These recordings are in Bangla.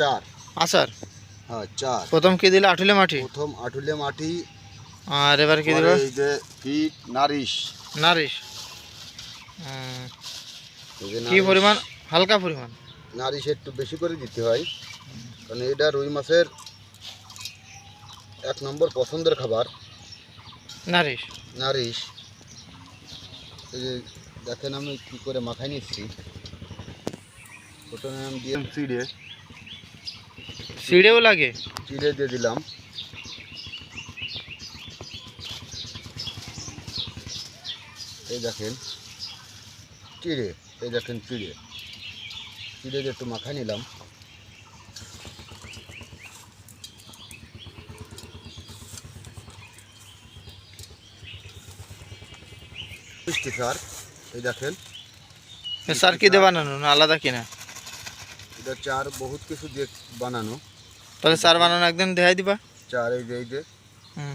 চার। আচার হ্যাঁ চার। প্রথম কি দিলে? আঠুলে মাটি? প্রথম আঠুলে মাটি। আর এবার কি দিল? এই যে কিট নারিশ। নারিশ। কি পরিমাণ? হালকা পরিমাণ। নারিশ একটু বেশি করে দিতে হয়। কারণ এটা রুই মাছের এক নম্বর পছন্দের খাবার। নারিশ। নারিশ। এই যে দেখেন আমি কী করে মাখায় নিচ্ছি। প্রথমে আমি দিয়ে চিড়ে সিঁড়েও লাগে চিড়ে দিয়ে দিলাম এই দেখেন চিড়ে এই দেখেন চিড়ে চিড়ে দিয়ে একটু মাখায় নিলাম মিষ্টি সার এই দেখেন এ সার কি দিয়ে বানানো না আলাদা কিনা এটা চার বহুত কিছু দিয়ে বানানো তাহলে সার বানানো একদিন দেখাই দিবা। চার এই যে এই যে। হুম।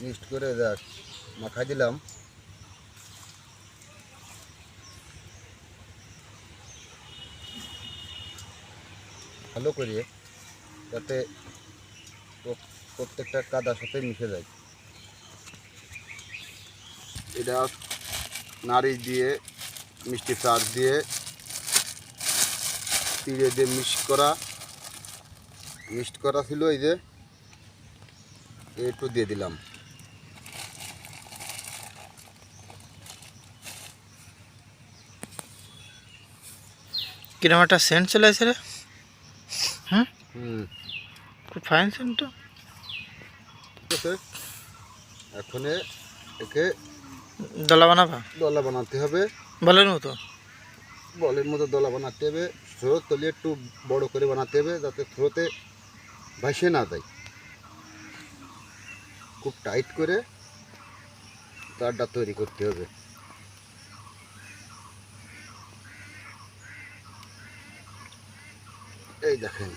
মিক্সড করে দেখ মাখাই দিলাম। ভালো করে যাতে প্রত্যেকটা কাদার সাথে মিশে যায়। এটা নাড়ি দিয়ে মিষ্টি চার দিয়ে চিড়ে দিয়ে মিক্স করা। মিক্সড করা ছিল এই যে একটু দিয়ে দিলাম। কিরম একটা সেন্ট চলে আসে রে? হ্যাঁ হুম। খুব ফাইন সেন্ট তো। ঠিক আছে। এখন একে দলা বানাবা? দলা বানাতে হবে। বলেন মতো? বলের মতো দলা বানাতে হবে। স্রোত তলিয়ে একটু বড় করে বানাতে হবে যাতে স্রোতে ভাসে না যায় খুব টাইট করে তারটা তৈরি করতে হবে। এই দেখেন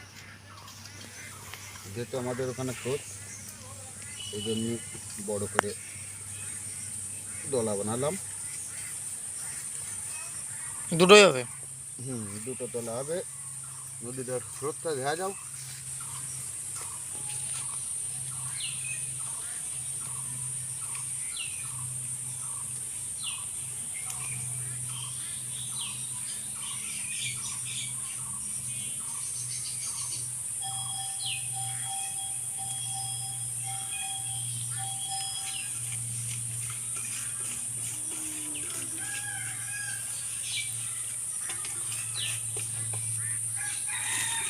যেহেতু আমাদের ওখানে স্রোত এই জন্য বড় করে দলা বানালাম। দুটোই হবে? হুম দুটো তলা হবে। নদীটার স্রোতটা দেখা যাও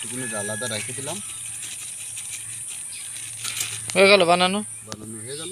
একটুখানি আলাদা রেখে দিলাম। হয়ে গেল বানানো? বানানো হয়ে গেল।